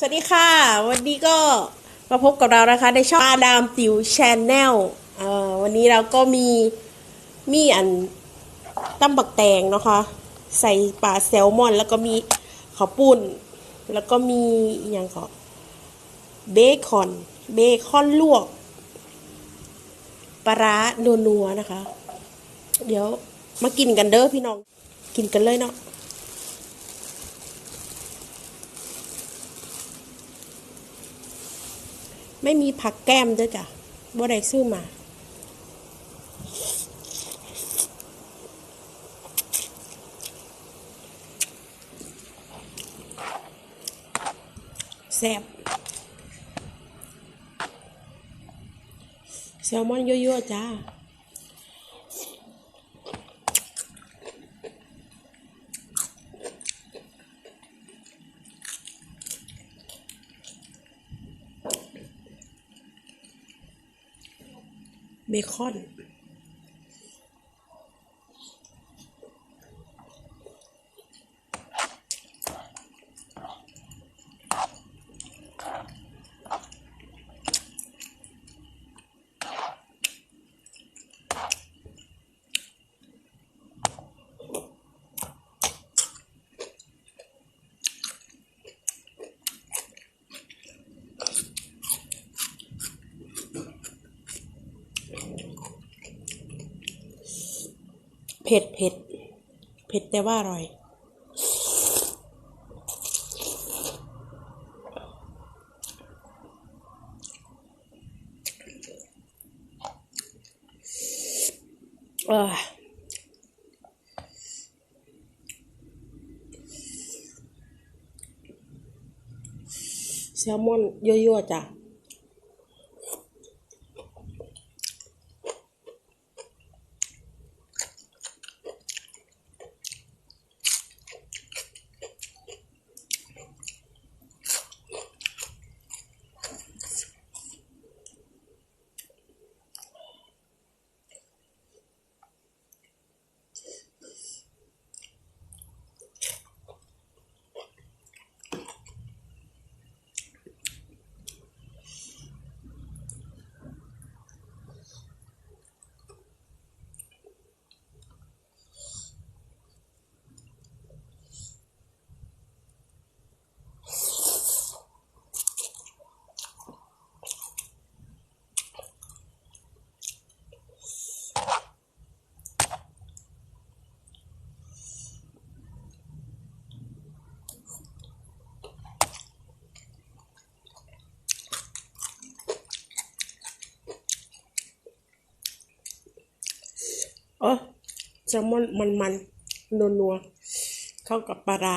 สวัสดีค่ะ วันนี้ก็มาพบกับเรานะคะ ในช่องอาดามติวชแนลวันนี้เราก็มีมีอันตั้มบักแตงนะคะ ใส่ปลาแซลมอน แล้วก็มีข้าวปุ้น แล้วก็มีอย่างขอเบคอน เบคอนลวกปลาร้านัวๆนะคะ เดี๋ยวมากินกันเด้อพี่น้อง กินกันเลยเนาะ ไม่มีผักแก้มด้วยจ้ะบ่ได้ซื้อมา แซ่บแซลมอนเยอะๆจ้า เบคอน เผ็ดเผ็ดเผ็ดแต่ว่าอร่อย เออแซลมอนยั่วๆจ้ะ เออแซลมอนมันมันนัวนัวๆเข้ากับปลาร้า